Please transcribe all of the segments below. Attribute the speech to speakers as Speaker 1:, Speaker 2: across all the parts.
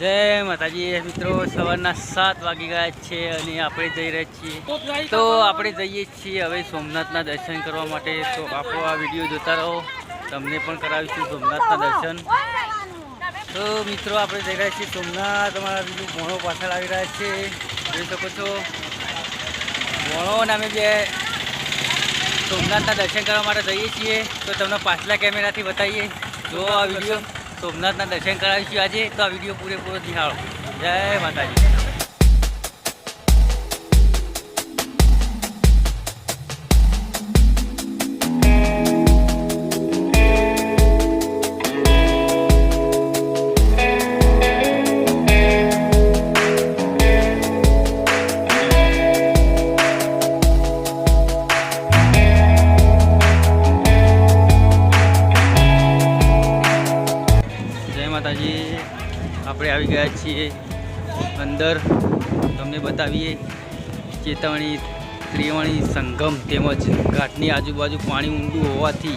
Speaker 1: જય માતાજી મિત્રો, સવારના સાત વાગી ગયા છે અને આપણે જઈ રહ્યા છીએ. તો આપણે જઈએ છીએ હવે સોમનાથના દર્શન કરવા માટે. તો આપણો આ વીડિયો જોતા રહો. તમને પણ કરાવીશું સોમનાથના દર્શન. તો મિત્રો, આપણે જઈ રહ્યા છીએ સોમનાથ. અમારા બીજું ભણો પાછળ આવી રહ્યા છે. જોઈ શકો છો. ભણો નામે બે સોમનાથના દર્શન કરવા માટે જઈએ છીએ. તો તમને પાછલા કેમેરાથી બતાવીએ. જો આ વીડિયો સોમનાથના દર્શન કરાવીશું આજે. તો આ વીડિયો પૂરેપૂરો નિહાળો જય માતાજી. ગયા છીએ અંદર. તમને બતાવીએ, ચેતવણી, ત્રિવેણી સંગમ તેમજ ઘાટની આજુબાજુ પાણી ઊંડું હોવાથી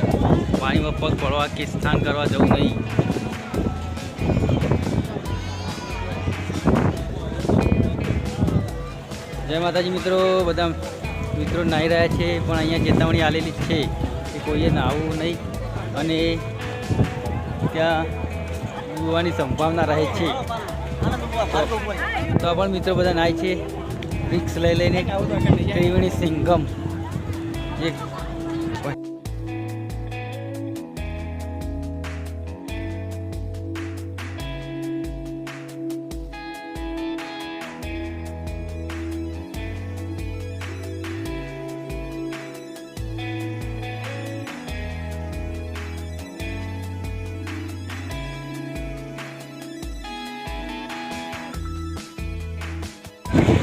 Speaker 1: પાણીમાં પગ પડવા કે સ્નાન કરવા જવું નહીં. જય માતાજી મિત્રો, બધા મિત્રો નાહી રહ્યા છે, પણ અહીંયા ચેતવણી આવેલી છે કે કોઈએ નાહવું નહીં. અને ત્યાં ડૂબવાની સંભાવના રહે છે. તો પણ મિત્રો બધા નાય છે. રિક્સ લઈ લઈને ત્રિવેણી સિંગમ. જે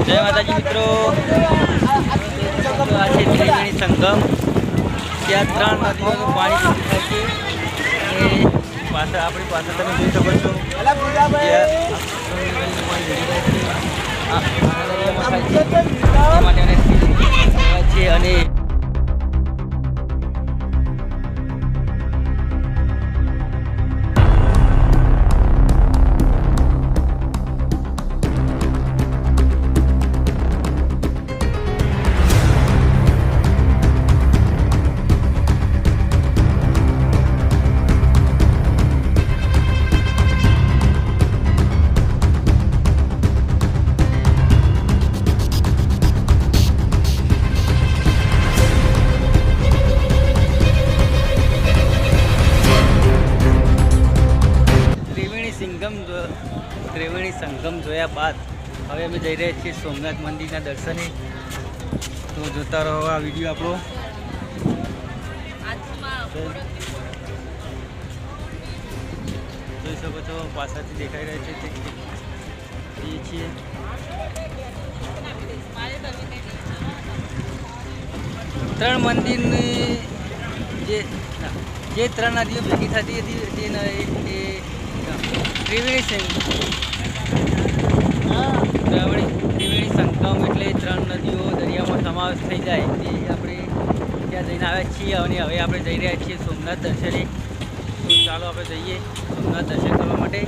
Speaker 1: જય માતાજી મિત્રો. આ છે ત્રિવેણી સંગમ. ત્યાં ત્રણ નદીઓનું પાણી પાછળ આપણી પાછળ તમે જોઈ શકો છે અને સંગમ જોયા બાદ હવે અમે જઈ રહ્યા છીએ સોમનાથ મંદિરના દર્શને. તો જોતા રહો આ વીડિયો આપણો. જોઈ શકો છો, પાછળથી દેખાઈ રહ્યા છે તે છીએ ત્રણ મંદિરની જે જે ત્રણ નદીઓ ભેગી થતી હતી તે એ ત્રિવેણી સંગ ત્રિવેણી ત્રિવેણી સંગમ એટલે ત્રણ નદીઓ દરિયામાં સમાવેશ થઈ જાય. તે આપણે ત્યાં જઈને આવ્યા છીએ અને હવે આપણે જઈ રહ્યા છીએ સોમનાથ દર્શને. તો ચાલો આપણે જઈએ સોમનાથ દર્શન કરવા માટે.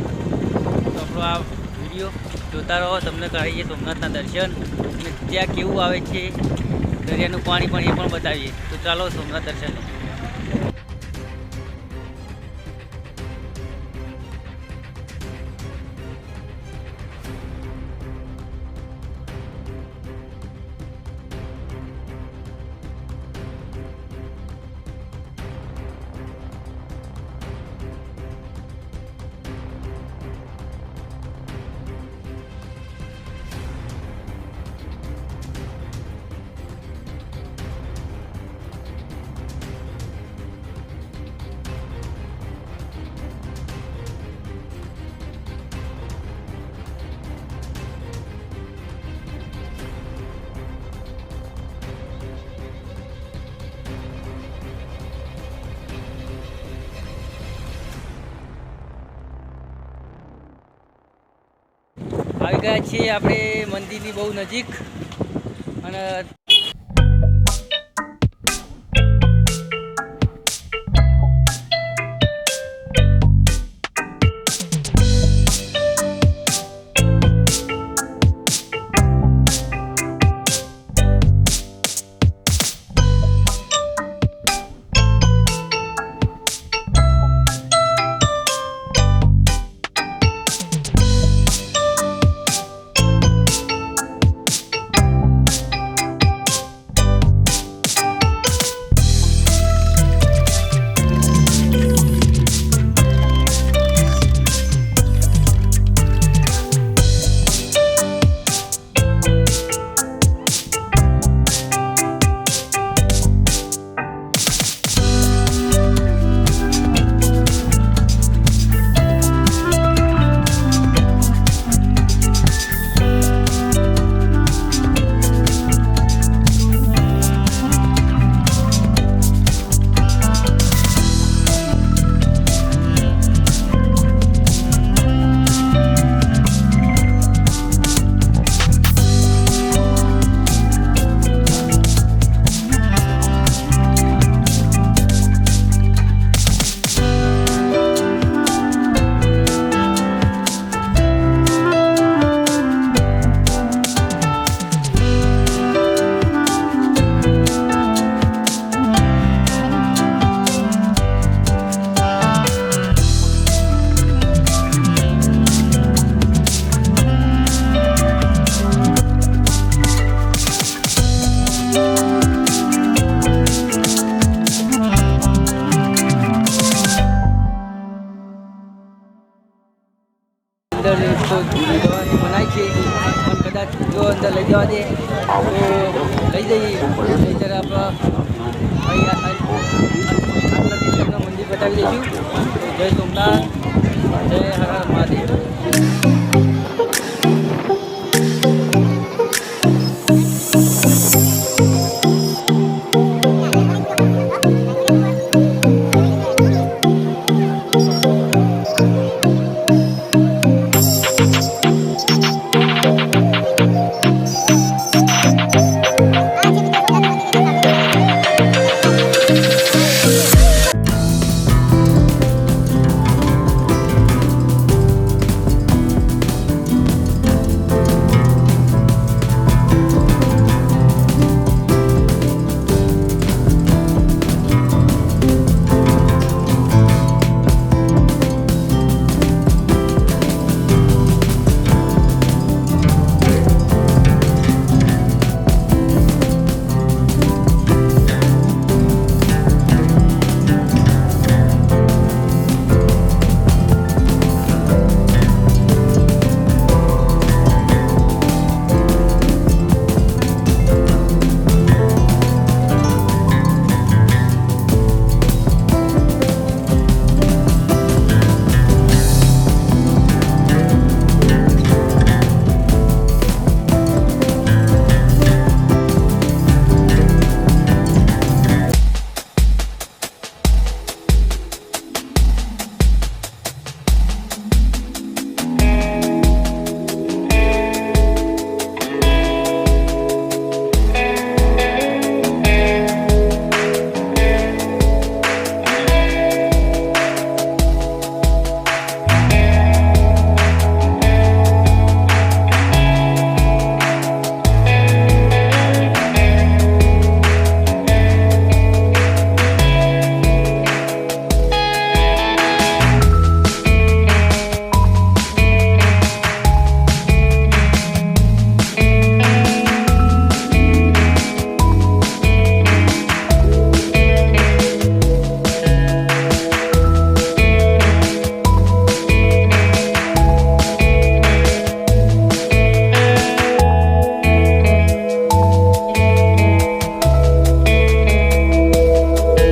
Speaker 1: આપણો આ વીડિયો જોતા રહો, તમને કરાવીએ સોમનાથના દર્શન. અને ત્યાં કેવું આવે છે, દરિયાનું પાણી પણ એ પણ બતાવીએ. તો ચાલો સોમનાથ દર્શને. આવી ગયા છીએ આપણે મંદિરની બહુ નજીક. અને તો દવાની મનાય છે. પણ કદાચ જો અંદર લઈ જવા દે, તો લઈ જઈએ. નહીંતર આપણે મંદિર બતાવી દઈશું. જય સોમનાથ, જય હર મહાદેવ.